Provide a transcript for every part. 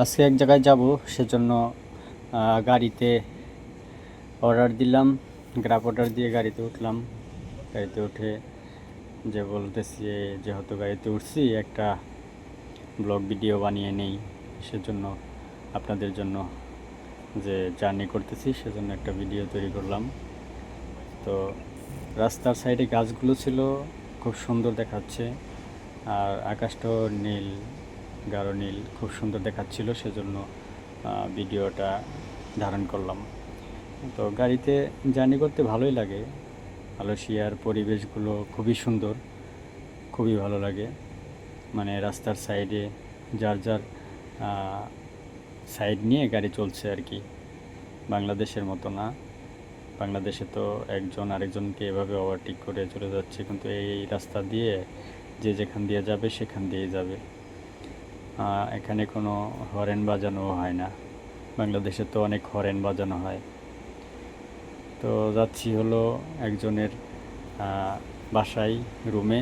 আজকে এক জায়গায় যাব, সেজন্য গাড়িতে অর্ডার দিলাম গ্রাফ অর্ডার দিয়ে গাড়িতে উঠলাম। গাড়িতে উঠে যে বলতেছি যেহেতু গাড়িতে উঠছি, একটা ব্লগ ভিডিও বানিয়ে নেই, সেজন্য আপনাদের জন্য যে জার্নি করতেছি, সেজন্য একটা ভিডিও তৈরি করলাম। তো রাস্তার সাইডে গাছগুলো ছিল, খুব সুন্দর দেখাচ্ছে, আর আকাশটাও নীল। গাঢ় নীল, খুব সুন্দর দেখাচ্ছিল, সেজন্য ভিডিওটা ধারণ করলাম। তো গাড়িতে জার্নি করতে ভালোই লাগে। মালয়েশিয়ার পরিবেশগুলো খুবই সুন্দর, খুবই ভালো লাগে। মানে রাস্তার সাইডে যার যার সাইড নিয়ে গাড়ি চলছে আর কি। বাংলাদেশের মতো না। বাংলাদেশে তো একজন আরেকজনকে এভাবে ওভারটেক করে চলে যাচ্ছে, কিন্তু এই রাস্তা দিয়ে যে যেখান দিয়ে যাবে, সেখান দিয়ে যাবে। এখানে কোনো হরেন বাজানো হয় না। বাংলাদেশে তো অনেক হরেন বাজানো হয়। তো যাচ্ছি হলো একজনের বাসায়, রুমে।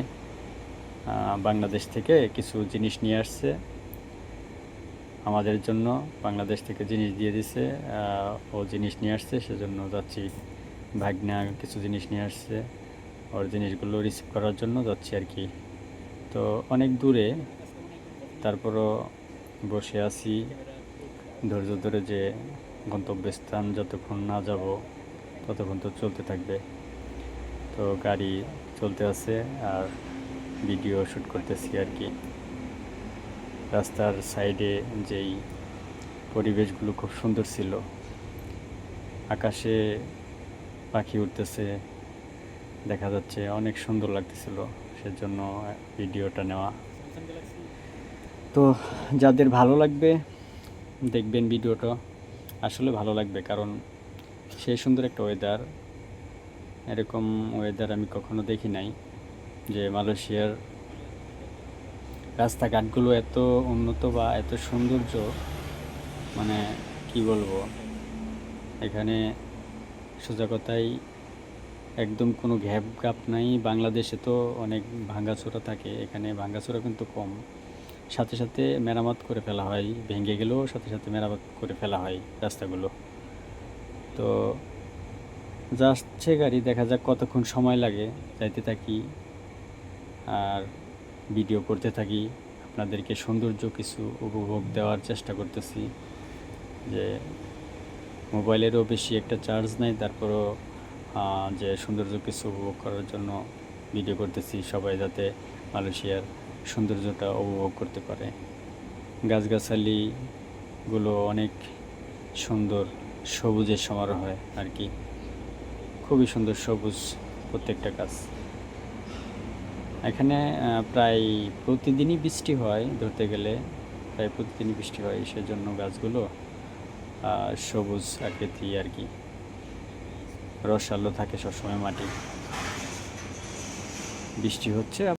বাংলাদেশ থেকে কিছু জিনিস নিয়ে আসছে। আমাদের জন্য বাংলাদেশ থেকে জিনিস দিয়ে দিছে। ও জিনিস নিয়ে আসছে, সেজন্য যাচ্ছি ভাগনা কিছু জিনিস নিয়ে আসছে। ওর জিনিসগুলো রিসিভ করার জন্য যাচ্ছি আর কি। তো অনেক দূরে তারপরও বসে আছি। ধৈর্য ধরে যে গন্তব্যস্থান যতক্ষণ না যাব, ততক্ষণ তো চলতে থাকবে। তো গাড়ি চলতে আছে আর ভিডিও শ্যুট করতেছি আর কি। রাস্তার সাইডে যেই পরিবেশগুলো খুব সুন্দর ছিল, আকাশে পাখি উঠতেছে, দেখা যাচ্ছে অনেক সুন্দর লাগতেছিল, সেজন্য ভিডিওটা নেওয়া। তো যাদের ভালো লাগবে, দেখবেন ভিডিওটা। আসলে ভালো লাগবে কারণ সেই সুন্দর একটা ওয়েদার এরকম ওয়েদার আমি কখনো দেখি নাই যে মালয়েশিয়ার রাস্তাঘাটগুলো এত উন্নত বা এত সৌন্দর্য মানে কি বলব, এখানে সোজা কথাই একদম কোনো ঘ্যাপ গাপ নাই। বাংলাদেশে তো অনেক ভাঙ্গাচোরা থাকে, এখানে ভাঙ্গাচোরা কিন্তু কম। সাথে সাথে মেরামত করে ফেলা হয়, ভেঙে গেলেও সাথে সাথে মেরামত করে ফেলা হয় রাস্তাগুলো। তো যাচ্ছে গাড়ি দেখা যাক কতক্ষণ সময় লাগে, যাইতে থাকি আর ভিডিও করতে থাকি। আপনাদেরকে সৌন্দর্য কিছু উপভোগ দেওয়ার চেষ্টা করতেছি যে মোবাইলেরও বেশি একটা চার্জ নেই, তারপরও যে সৌন্দর্য কিছু উপভোগ করার জন্য ভিডিও করতেছি সবাই যাতে মালয়েশিয়ার সৌন্দর্যটা উপভোগ করতে পারে। গাছগাছালিগুলো অনেক সুন্দর সবুজের সমারোহ হয় আর কি। খুবই সুন্দর সবুজ প্রত্যেকটা গাছ। এখানে প্রায় প্রতিদিনই বৃষ্টি হয় ধরতে গেলে। প্রায় প্রতিদিনই বৃষ্টি হয় সেজন্য গাছগুলো সবুজ আকৃতি আর কি। রসালো থাকে সবসময় মাটি। বৃষ্টি হচ্ছে